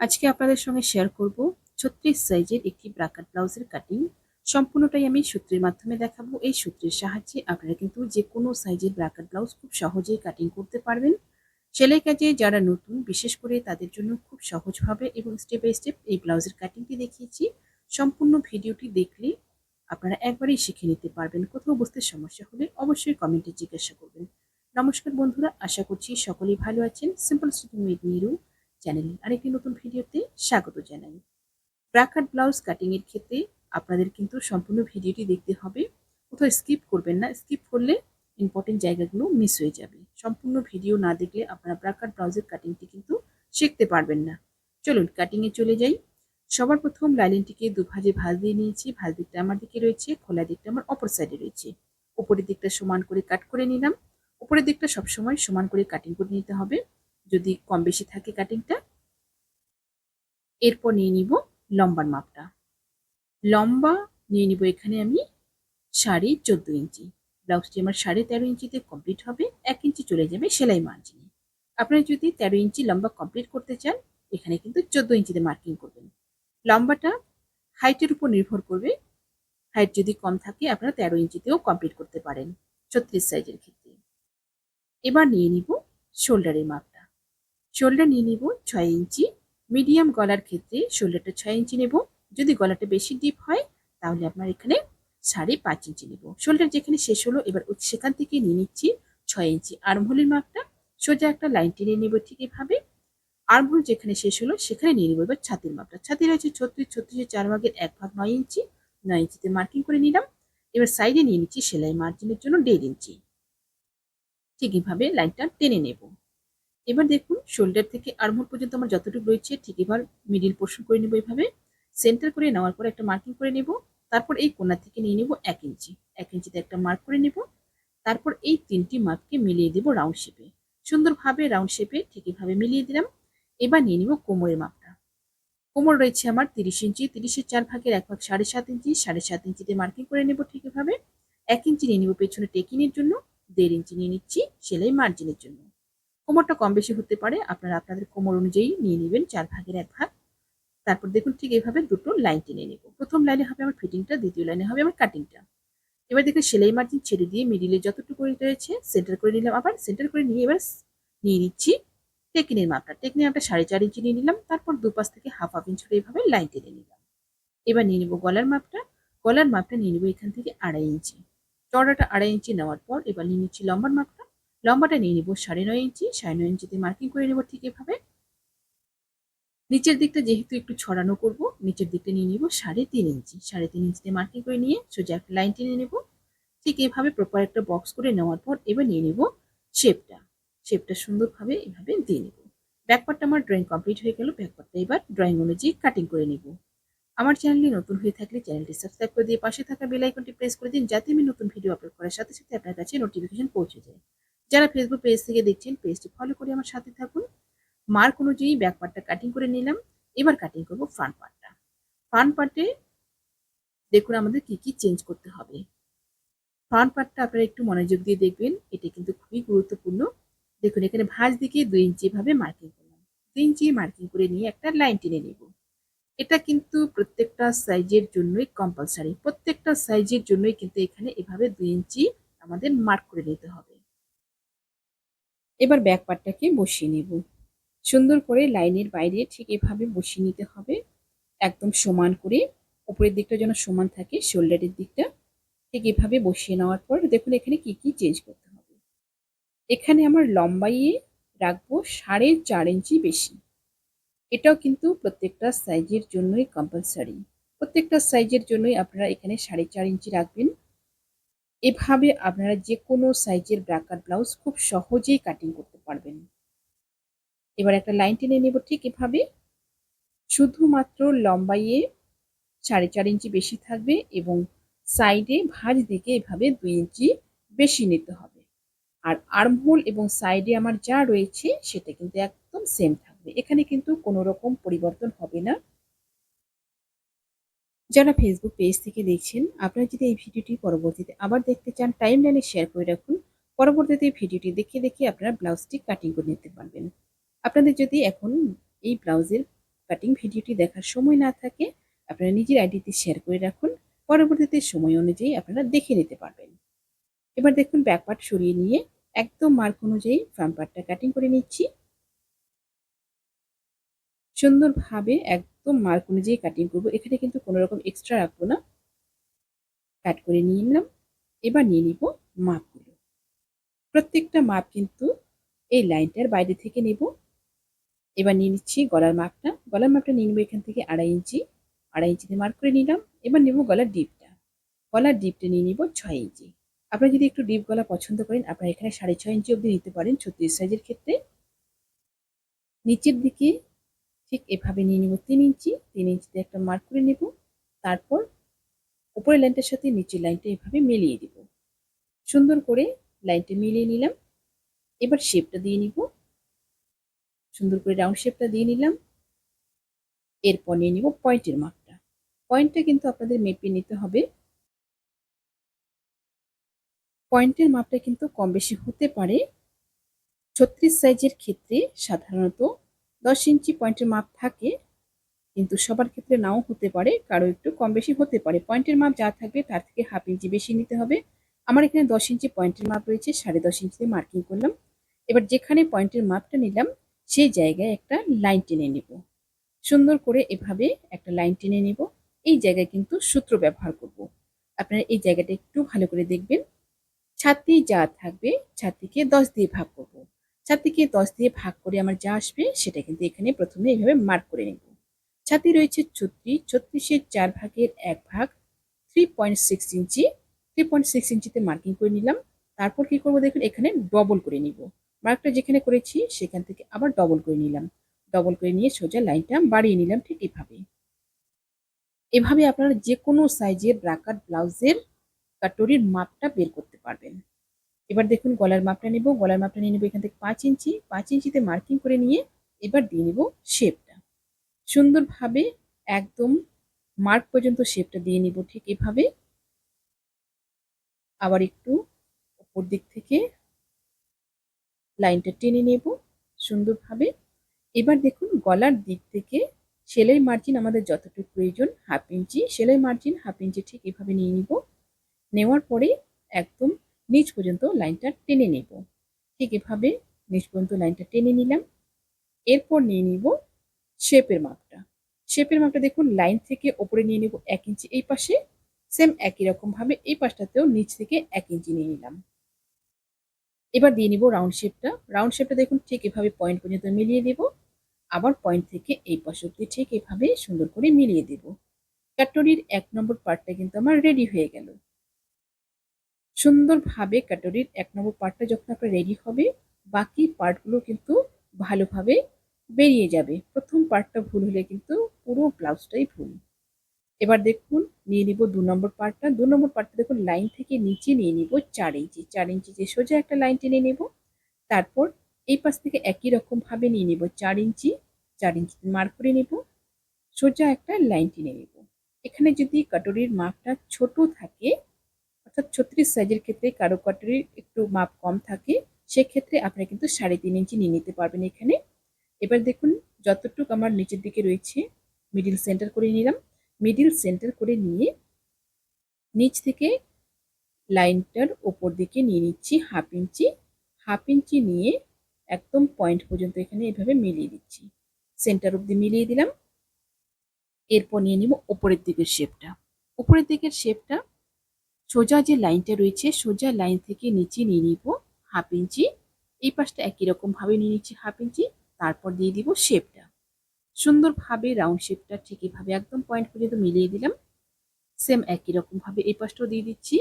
আজকে আপনাদের সঙ্গে শেয়ার করব ছত্রিশ সাইজের একটি ব্রাকার ব্লাউজের কাটিং সম্পূর্ণটাই আমি সূত্রের মাধ্যমে দেখাবো। এই সূত্রের সাহায্যে আপনারা কিন্তু যে কোনো সাইজের ব্রাকার ব্লাউজ খুব সহজেই কাটিং করতে পারবেন। সেলাই কাজে যারা নতুন, বিশেষ করে তাদের জন্য খুব সহজভাবে এবং স্টেপ বাই স্টেপ এই ব্লাউজের কাটিংটি দেখিয়েছি। সম্পূর্ণ ভিডিওটি দেখলে আপনারা একবারেই শিখে নিতে পারবেন। কোথাও বুঝতে সমস্যা হলে অবশ্যই কমেন্টে জিজ্ঞাসা করবেন। নমস্কার বন্ধুরা, আশা করছি সকলেই ভালো আছেন। সিম্পল স্টিচিং উইথ নিরু চ্যানেলে আরেকটি নতুন ভিডিওতে স্বাগত জানাই। ব্রাকাট ব্লাউজ কাটিং এর ক্ষেত্রে আপনাদের কিন্তু সম্পূর্ণ ভিডিওটি দেখতে হবে। কোথাও স্কিপ করবেন না স্কিপ করলে ইম্পর্টেন্ট জায়গাগুলো মিস হয়ে যাবে। সম্পূর্ণ ভিডিও না দেখলে আপনারা ব্রাকাট ব্লাউজের কাটিংটি কিন্তু শিখতে পারবেন না। চলুন কাটিংয়ে চলে যাই। সবার প্রথম লাইলিনটিকে দুভাজে ভাজ দিয়ে নিয়েছি। ভাজ দিকটা আমার দিকে রয়েছে, খোলা দিকটা আমার অপর সাইডে রয়েছে। উপরের দিকটা সমান করে কাট করে নিলাম। উপরের দিকটা সবসময় সমান করে কাটিং করে নিতে হবে। যদি কম বেশি থাকে কাটিংটা এরপর নিয়ে নিব লম্বার মাপটা। লম্বা নিয়ে নিব এখানে আমি সাড়ে চোদ্দ ইঞ্চি। ব্লাউজটি আমার সাড়ে তেরো ইঞ্চিতে কমপ্লিট হবে, এক ইঞ্চি চলে যাবে সেলাই মার্জিনে আপনারা যদি তেরো ইঞ্চি লম্বা কমপ্লিট করতে চান, এখানে কিন্তু চোদ্দ ইঞ্চিতে মার্কিং করবেন। লম্বাটা হাইটের উপর নির্ভর করবে। হাইট যদি কম থাকে, আপনারা তেরো ইঞ্চিতেও কমপ্লিট করতে পারেন, ছত্রিশ সাইজের ক্ষেত্রে। এবার নিয়ে নিব শোল্ডারের মাপটা। শোল্ডার নিয়ে নেব ছয় ইঞ্চি। মিডিয়াম গলার ক্ষেত্রে শোল্ডারটা ছয় ইঞ্চি নেব। যদি গলাটা বেশি ডিপ হয়, তাহলে আপনার এখানে সাড়ে পাঁচ ইঞ্চি নেব। শোল্ডার যেখানে শেষ হলো, এবার সেখান থেকে নিয়ে নিচ্ছি ছয় ইঞ্চি। আর্মহোলের মাপটা সোজা একটা লাইন টেনে নেব ঠিক এভাবে। আর্মহোল যেখানে শেষ হলো, সেখানে নিয়ে নেব এবার ছাতির মাপটা। ছাতি রয়েছে ছত্রিশ ছত্রিশের চার ভাগের এক ভাগ নয় ইঞ্চি। নয় ইঞ্চিতে মার্কিং করে নিলাম। এবার সাইডে নিয়ে নিচ্ছি সেলাই মার্জিনের জন্য দেড় ইঞ্চি। ঠিক এইভাবে লাইনটা টেনে নেব। এবার দেখুন শোল্ডার থেকে আর্মহোল পর্যন্ত আমার যতটুকু রয়েছে, ঠিক এবার মিডিল পোর্শন করে নেব এইভাবে সেন্টার করে নেওয়ার পর একটা মার্কিং করে নেব। তারপর এই কোনা থেকে নিয়ে নেব এক ইঞ্চি। এক ইঞ্চিতে একটা মার্ক করে নেব। তারপর এই তিনটি মার্ককে মিলিয়ে দেব রাউন্ড শেপে সুন্দরভাবে রাউন্ড শেপে ঠিক এভাবে মিলিয়ে দিলাম। এবার নিয়ে নিব কোমরের মাপটা। কোমর রয়েছে আমার তিরিশ ইঞ্চি। তিরিশের চার ভাগের এক ভাগ সাড়ে সাত ইঞ্চি। সাড়ে সাত ইঞ্চিতে মার্কিং করে নেব ঠিক এভাবে। এক ইঞ্চি নিয়ে নিব পেছনে টেকিনের জন্য। দেড় ইঞ্চি নিয়ে নিচ্ছি সেলাই মার্জিনের জন্য। কোমরটা কম বেশি হতে পারে, আপনারা আপনাদের কোমর অনুযায়ী নিয়ে নেবেন চার ভাগের এক ভাগ। তারপর দেখুন ঠিক এইভাবে দুটো লাইন টেনে নেব। প্রথম লাইনে হবে আমার ফিটিংটা দ্বিতীয় লাইনে হবে আমার কাটিংটা এবার দেখুন সেলাই মার্জিন ছেড়ে দিয়ে মিডিলে যতটুকু রয়েছে সেন্টার করে নিলাম আবার সেন্টার করে নিয়ে এবার নিয়ে নিচ্ছি টেকিনের মাপটা। টেকিনের মাপটা সাড়ে চার ইঞ্চি নিয়ে নিলাম, তারপর দুপাশ থেকে হাফ হাফ ইঞ্চ এইভাবে লাইন টেনে নিলাম। এবার নিয়ে নেব গলার মাপটা। গলার মাপটা নিয়ে নেব এখান থেকে আড়াই ইঞ্চি চড়াটা আড়াই ইঞ্চি নেওয়ার পর এবার নিয়ে নিচ্ছি লম্বার মাপটা। লম্বাটা নিয়ে নিব, সাড়ে নয় ইঞ্চি, সাড়ে নয় ইঞ্চিতে মার্কিং করে নেব ঠিক এভাবে। নিচের দিকটা যেহেতু একটু ছড়ানো করব, নিচের দিকটা নিয়ে নিব সাড়ে তিন ইঞ্চি। সাড়ে তিন ইঞ্চিতে মার্কিং করে নিয়ে সোজা একটা লাইন টেনে নেব। ঠিক এভাবে প্রপার একটা বক্স করে নেওয়ার পর এবার নিয়ে নিব শেপটা শেপটা সুন্দরভাবে এভাবে দিয়ে নেব। ব্যাকপার্টটা আমার ড্রয়িং কমপ্লিট হয়ে গেল ব্যাকপার্টটা এবার ড্রয়িং অনুযায়ী কাটিং করে নেব। আমার চ্যানেলে নতুন হয়ে থাকলে চ্যানেলটি সাবস্ক্রাইব করে দিয়ে পাশে থাকা বেল আইকনটি প্রেস করে দিন, যাতে আমি নতুন ভিডিও আপলোড করার সাথে সাথে আপনার কাছে নোটিফিকেশন পৌঁছে যায়। যারা ফেসবুক পেজ থেকে দেখছেন পেজটি ফলো করে আমার সাথে থাকুন। মার্ক অনুযায়ী ব্যাক পার্টটা কাটিং করে নিলাম। এবার কাটিং করব ফ্রন্ট পার্টটা ফ্রন্ট পার্টে দেখুন আমাদের কি কি চেঞ্জ করতে হবে। ফ্রন্ট পার্টটা আপনারা একটু মনোযোগ দিয়ে দেখবেন, এটা কিন্তু খুবই গুরুত্বপূর্ণ। দেখুন, এখানে ভাঁজ দিকে দুই ইঞ্চি ভাবে মার্কিং করলাম। দুই ইঞ্চি মার্কিং করে নিয়ে একটা লাইন টেনে নেব। এটা কিন্তু প্রত্যেকটা সাইজের জন্যই কম্পালসারি প্রত্যেকটা সাইজের জন্যই কিন্তু এখানে এভাবে দুই ইঞ্চি আমাদের মার্ক করে নিতে হবে। এবার ব্যাক পার্টটাকে বসিয়ে নেব। সুন্দর করে লাইনের বাইরে ঠিক এভাবে বসিয়ে নিতে হবে। একদম সমান করে, উপরের দিকটা যেন সমান থাকে, শোল্ডারের দিকটা ঠিক এভাবে বসিয়ে নেওয়ার পর দেখুন এখানে কি কি চেঞ্জ করতে হবে। এখানে আমার লম্বাইয়ে রাখব সাড়ে চার ইঞ্চি বেশি। এটাও কিন্তু প্রত্যেকটা সাইজের জন্যই কম্পালসারি প্রত্যেকটা সাইজের জন্যই আপনারা এখানে সাড়ে চার ইঞ্চি রাখবেন। এভাবে আপনারা যে কোনো সাইজের ব্রাকার ব্লাউজ খুব সহজেই কাটিং করতে পারবেন। এবার একটা লাইন টেনে নেব ঠিক এভাবে। শুধুমাত্র লম্বাইয়ে সাড়ে চার ইঞ্চি বেশি থাকবে এবং সাইডে ভাঁজ দিকে এভাবে দুই ইঞ্চি বেশি নিতে হবে। আর আর্মহোল এবং সাইডে আমার যা রয়েছে সেটা কিন্তু একদম সেম থাকবে। এখানে কিন্তু কোনো রকম পরিবর্তন হবে না। যারা ফেসবুক পেজ থেকে দেখছেন, আপনারা যদি এই ভিডিওটি পরবর্তীতে আবার দেখতে চান টাইম লাইনে শেয়ার করে রাখুন। পরবর্তীতে ভিডিওটি দেখে দেখে আপনারা ব্লাউজটি কাটিং করে নিতে পারবেন। আপনাদের যদি এখন এই ব্লাউজের কাটিং ভিডিওটি দেখার সময় না থাকে, আপনারা নিজের আইডিতে শেয়ার করে রাখুন। পরবর্তীতে সময় অনুযায়ী আপনারা দেখে নিতে পারবেন। এবার দেখুন ব্যাক পার্ট সরিয়ে নিয়ে একদম মার্ক অনুযায়ী ফ্রন্ট পার্টটা কাটিং করে নিচ্ছি। সুন্দরভাবে একদম মার্ক অনুযায়ী কাটিং করব। এখানে কিন্তু কোনো রকম এক্সট্রা রাখব না। কাট করে নিয়ে নিলাম। এবার নিয়ে নিব মাপগুলো। প্রত্যেকটা মাপ কিন্তু এই লাইনটার বাইরে থেকে নেব। এবার নিয়ে নিচ্ছি গলার মাপটা। গলার মাপটা নিয়ে নেব এখান থেকে আড়াই ইঞ্চি। আড়াই ইঞ্চিতে মার্ক করে নিলাম। এবার নেব গলার ডিপটা। গলার ডিপটা নিয়ে নিব ছয় ইঞ্চি। আপনারা যদি একটু ডিপ গলা পছন্দ করেন, আপনারা এখানে সাড়ে ছয় ইঞ্চি অবধি নিতে পারেন ছত্রিশ সাইজের ক্ষেত্রে। নিচের দিকে ঠিক এভাবে নিয়ে নিব তিন ইঞ্চি, তিন ইঞ্চিতে একটা মার্ক করে নেব। তারপর উপরের লাইনটার সাথে নিচের লাইনটা এভাবে মিলিয়ে দিব। সুন্দর করে লাইনটা মিলিয়ে নিলাম। এবার শেপটা দিয়ে নিব। সুন্দর করে রাউন্ড শেপটা দিয়ে নিলাম। এরপর নিয়ে নিব পয়েন্টের মাপটা পয়েন্টটা কিন্তু আপনাদের মেপে নিতে হবে। পয়েন্টের মাপটা কিন্তু কম বেশি হতে পারে। ছত্রিশ সাইজের ক্ষেত্রে সাধারণত দশ ইঞ্চি পয়েন্টের মাপ থাকে, কিন্তু সবার ক্ষেত্রে নাও হতে পারে, কারও একটু কম বেশি হতে পারে। পয়েন্টের মাপ যা থাকবে তার থেকে হাফ ইঞ্চি বেশি নিতে হবে। আমার এখানে দশ ইঞ্চি পয়েন্টের মাপ রয়েছে, সাড়ে দশ ইঞ্চিতে মার্কিং করলাম। এবার যেখানে পয়েন্টের মাপটা নিলাম, সেই জায়গায় একটা লাইন টেনে নেব। সুন্দর করে এভাবে একটা লাইন টেনে নেব। এই জায়গায় কিন্তু সূত্র ব্যবহার করব। আপনারা এই জায়গাটা একটু ভালো করে দেখবেন। ছাতি যা থাকবে, ছাতিকে দশ দিয়ে ভাগ করব। ছাতিকে দশ দিয়ে ভাগ করে আমার যা আসবে সেটা কিন্তু এখানে প্রথমে এইভাবে মার্ক করে নেব। ছাতি রয়েছে ছত্রিশ, ছত্রিশের চার ভাগের এক ভাগ three point six inch. Three point six ইঞ্চিতে মার্কিং করে নিলাম। তারপর কি করব দেখুন, এখানে ডবল করে নিব। মার্কটা যেখানে করেছি সেখান থেকে আবার ডবল করে নিলাম। ডবল করে নিয়ে সোজা লাইনটা বাড়িয়ে নিলাম ঠিক এভাবে। এভাবে আপনারা যে কোনো সাইজের ব্রাকার ব্লাউজের কাটরির মাপটা বের করতে পারবেন। এবার দেখুন গলার মাপটা নেব। গলার মাপটা নিয়ে নেব এখান থেকে পাঁচ ইঞ্চি। পাঁচ ইঞ্চিতে মার্কিং করে নিয়ে এবার দিয়ে নেব শেপটা সুন্দরভাবে একদম মার্ক পর্যন্ত শেপটা দিয়ে নিব ঠিক এভাবে। আবার একটু উপর দিক থেকে লাইনটা টেনে নেব সুন্দরভাবে। এবার দেখুন গলার দিক থেকে সেলাই মার্জিন আমাদের যতটুকু প্রয়োজন হাফ ইঞ্চি। সেলাই মার্জিন হাফ ইঞ্চি ঠিক এভাবে নিয়ে নিব। নেওয়ার পরে একদম নিচ পর্যন্ত লাইনটা টেনে নেব। ঠিক এভাবে নিচ পর্যন্ত লাইনটা টেনে নিলাম। এরপর নিয়ে নিব শেপের মাপটা। শেপের মাপটা দেখুন, লাইন থেকে ওপরে নিয়ে নেব এক ইঞ্চি এই পাশে, সেম একই রকম ভাবে এই পাশটাতেও নিচ থেকে এক ইঞ্চি নিয়ে নিলাম। এবার দিয়ে নিব রাউন্ড শেপটা। রাউন্ড শেপটা দেখুন, ঠিক এভাবে পয়েন্ট পর্যন্ত মিলিয়ে দেব। আবার পয়েন্ট থেকে এই পাশ অব্দি ঠিক এভাবে সুন্দর করে মিলিয়ে দেব। কাটরির এক নম্বর পার্টটা কিন্তু আমার রেডি হয়ে গেল। সুন্দরভাবে কাটরির এক নম্বর পার্টটা যখন আপনার রেডি হবে, বাকি পার্টগুলো কিন্তু ভালোভাবে বেরিয়ে যাবে। প্রথম পার্টটা ভুল হলে কিন্তু পুরো ব্লাউজটাই ভুল। এবার দেখুন, নিয়ে নিব দু নম্বর পার্টটা দু নম্বর পার্টটা দেখুন লাইন থেকে নিচে নিয়ে নিব চার ইঞ্চি চার ইঞ্চি যে সোজা একটা লাইন টেনে নেব। তারপর এই পাশ থেকে একই রকমভাবে নিয়ে নিব চার ইঞ্চি চার ইঞ্চি মার্ক করে নেব। সোজা একটা লাইন টেনে নেব। এখানে যদি কাটরির মাপটা ছোট থাকে অর্থাৎ ছত্রিশ সাইজের ক্ষেত্রে কারও কাটরির একটু মাপ কম থাকে, সেক্ষেত্রে আপনারা কিন্তু সাড়ে তিন ইঞ্চি নিয়ে নিতে পারবেন এখানে। এবার দেখুন, যতটুকু আমার নিচের দিকে রয়েছে মিডিল সেন্টার করে নিলাম। মিডিল সেন্টার করে নিয়ে নিচ থেকে লাইনটার ওপর দিকে নিয়ে নিচ্ছি হাফ ইঞ্চি। হাফ ইঞ্চি নিয়ে একদম পয়েন্ট পর্যন্ত এখানে এভাবে মিলিয়ে দিচ্ছি। সেন্টার অব্দি মিলিয়ে দিলাম। এরপর নিয়ে নিব ওপরের দিকের শেপটা উপরের দিকের শেপটা সোজা যে লাইনটা রয়েছে, সোজা লাইন থেকে নিচে নিয়ে নিব হাফ ইঞ্চি। এই পাশটা একই রকম ভাবে নিয়ে নিচ্ছি হাফ ইঞ্চি, তারপর দিয়ে দিব শেপটা। সুন্দরভাবে রাউন্ড শেপটা ঠিক এভাবে একদম পয়েন্ট পর্যন্ত মিলিয়ে দিলাম। সেম একই রকম ভাবে এই পাশটাও দিয়ে দিচ্ছি।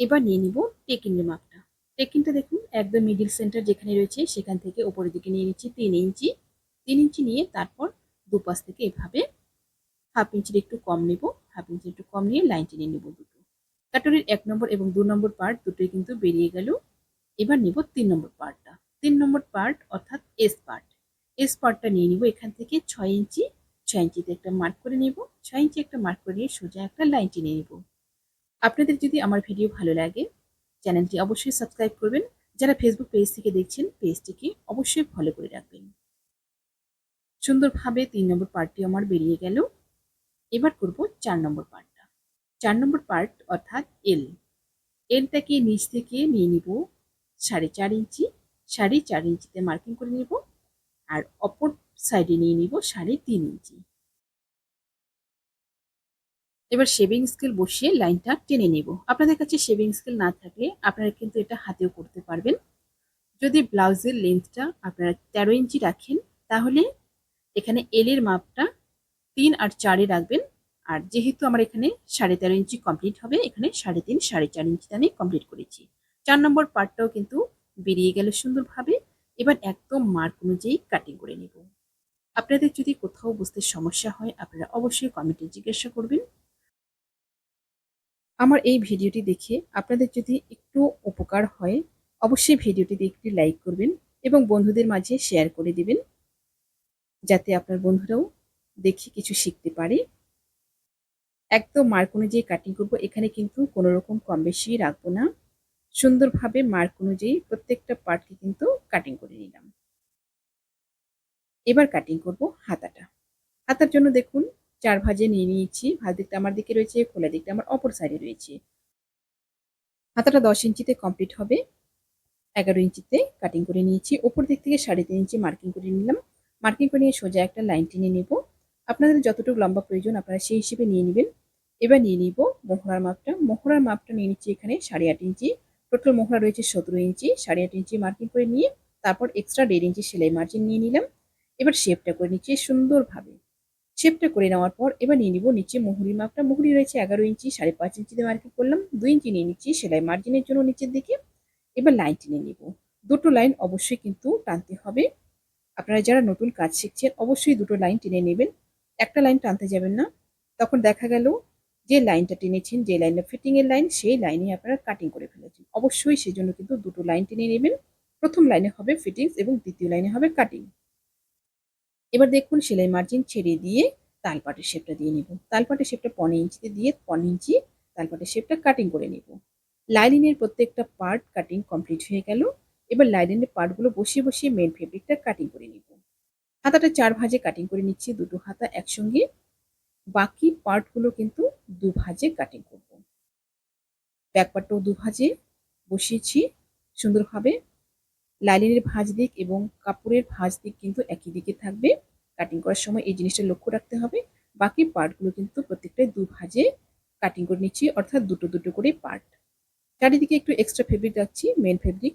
এবার নিয়ে নিব টেকিনের মাপটা। টেকিনটা দেখুন, একদম মিডিল সেন্টার যেখানে রয়েছে, সেখান থেকে ওপরের দিকে নিয়ে নিচ্ছি তিন ইঞ্চি। তিন ইঞ্চি নিয়ে তারপর দুপাশ থেকে এভাবে হাফ ইঞ্চির একটু কম নেব। হাফ ইঞ্চির একটু কম নিয়ে লাইন টেনে নেব দুটো। কাটরির এক নম্বর এবং দু নম্বর পার্ট দুটোই কিন্তু বেরিয়ে গেল। এবার নিব তিন নম্বর পার্টটা তিন নম্বর পার্ট অর্থাৎ এস পার্ট এস পার্টটা নিয়ে নিব এখান থেকে ছয় ইঞ্চি, ছয় ইঞ্চিতে একটা মার্ক করে নিব। ছয় ইঞ্চি একটা মার্ক করে নিয়ে সোজা একটা লাইন টেনে নিব। আপনাদের যদি আমার ভিডিও ভালো লাগে, চ্যানেলটি অবশ্যই সাবস্ক্রাইব করবেন। যারা ফেসবুক পেজ থেকে দেখছেন পেজটিকে অবশ্যই ফলো করে রাখবেন। সুন্দরভাবে তিন নম্বর পার্টটি আমার বেরিয়ে গেল। এবার করব চার নম্বর পার্টটা চার নম্বর পার্ট অর্থাৎ এল এলটাকে নিচ থেকে নিয়ে নিব সাড়ে চার ইঞ্চি, সাড়ে চার ইঞ্চিতে মার্কিং করে নেব আর অপর সাইডে নিয়ে নিব সাড়ে তিন ইঞ্চি। এবার শেভিং স্কেল বসিয়ে লাইনটা টেনে নেব। আপনাদের কাছে শেভিং স্কেল না থাকলে আপনারা কিন্তু এটা হাতেও করতে পারবেন। যদি ব্লাউজের লেন্থটা আপনারা তেরো ইঞ্চি রাখেন, তাহলে এখানে এলের মাপটা তিন আর চারে রাখবেন। আর যেহেতু আমার এখানে সাড়ে তেরো ইঞ্চি কমপ্লিট হবে, এখানে সাড়ে তিন, সাড়ে চার ইঞ্চিতে আমি কমপ্লিট করেছি। চার নম্বর পার্টটাও কিন্তু বেরিয়ে গেল সুন্দরভাবে। এবার একদম মার্ক অনুযায়ী কাটিং করে নেব। আপনাদের যদি কোথাও বুঝতে সমস্যা হয়, আপনারা অবশ্যই কমেন্টে জিজ্ঞাসা করবেন। আমার এই ভিডিওটি দেখে আপনাদের যদি একটু উপকার হয়, অবশ্যই ভিডিওটিতে একটি লাইক করবেন এবং বন্ধুদের মাঝে শেয়ার করে দিবেন, যাতে আপনার বন্ধুরাও দেখে কিছু শিখতে পারি। একদম মার্ক অনুযায়ী কাটিং করব, এখানে কিন্তু কোনো রকম কম বেশি রাখব না। সুন্দরভাবে মার্ক অনুযায়ী প্রত্যেকটা পার্টকে কিন্তু কাটিং করে নিলাম। এবার কাটিং করব হাতাটা। হাতার জন্য দেখুন, চার ভাজে নিয়ে নিয়েছি। ভাজ দিকটা আমার দিকে রয়েছে, খোলা দিকটা আমার অপর সাইডে রয়েছে। হাতাটা দশ ইঞ্চিতে কমপ্লিট হবে। এগারো ইঞ্চিতে কাটিং করে নিয়েছি। ওপর দিক থেকে সাড়ে তিন ইঞ্চি মার্কিং করে নিলাম। মার্কিং করে নিয়ে সোজা একটা লাইন টেনে নেব। আপনাদের যতটুকু লম্বা প্রয়োজন আপনারা সেই হিসেবে নিয়ে নেবেন। এবার নিয়ে নিব মোহরার মাপটা। মোহরার মাপটা নিয়ে নিচ্ছি এখানে সাড়ে আট ইঞ্চি। টোটাল মোহরা রয়েছে সতেরো ইঞ্চি। সাড়ে আট ইঞ্চি মার্কিং করে নিয়ে তারপর এক্সট্রা দেড় ইঞ্চি সেলাই মার্জিন নিয়ে নিলাম। এবার শেপটা করে নিচ্ছি সুন্দরভাবে। শেপটা করে নেওয়ার পর এবার নিয়ে নিব নিচে মুহুরির মাপটা। মুহুরি রয়েছে এগারো ইঞ্চি, সাড়ে পাঁচ ইঞ্চিতে মার্কিং করলাম। দুই ইঞ্চি নিয়ে নিচ্ছি সেলাই মার্জিনের জন্য নিচের দিকে। এবার লাইন টেনে নিব। দুটো লাইন অবশ্যই কিন্তু টানতে হবে। আপনারা যারা নতুন কাজ শিখছেন অবশ্যই দুটো লাইন টেনে নেবেন। একটা লাইন টানতে যাবেন না। তখন দেখা গেল যে লাইনটা টেনেছেন, যে লাইনটা ফিটিং এর লাইন, সেই লাইনে আপনারা কাটিং করে ফেলেছেন। অবশ্যই সেজন্য কিন্তু দুটো লাইন টেনে নেবেন। প্রথম লাইনে হবে ফিটিংস এবং দ্বিতীয় লাইনে হবে কাটিং এবার দেখুন, সেলাই মার্জিন ছেড়ে দিয়ে তালপাটের শেপটা দিয়ে নেব। তালপাটের শেপটা পনেরো ইঞ্চিতে দিয়ে পনেরো ইঞ্চি তালপাটের শেপটা কাটিং করে নেব। লাইলিনের প্রত্যেকটা পার্ট কাটিং কমপ্লিট হয়ে গেল। এবার লাইলিনের পার্টগুলো বসিয়ে বসিয়ে মেন ফেব্রিকটা কাটিং করে নিব। হাতাটা চার ভাজে কাটিং করে নিচ্ছি, দুটো হাতা একসঙ্গে। বাকি পার্টগুলো কিন্তু দু ভাজে কাটিং করব। ব্যাক পার্টটাও দু ভাজে বসিয়েছি, সুন্দরভাবে। লাইলিনের ভাঁজ দিক এবং কাপড়ের ভাঁজ দিক কিন্তু একই দিকে থাকবে। কাটিং করার সময় এই জিনিসটা লক্ষ্য রাখতে হবে। বাকি পার্টগুলো কিন্তু প্রত্যেকটাই দু ভাজে কাটিং করে নিচ্ছি, অর্থাৎ দুটো দুটো করে পার্ট চারিদিকে একটু এক্সট্রা ফেব্রিক রাখছি মেন ফেব্রিক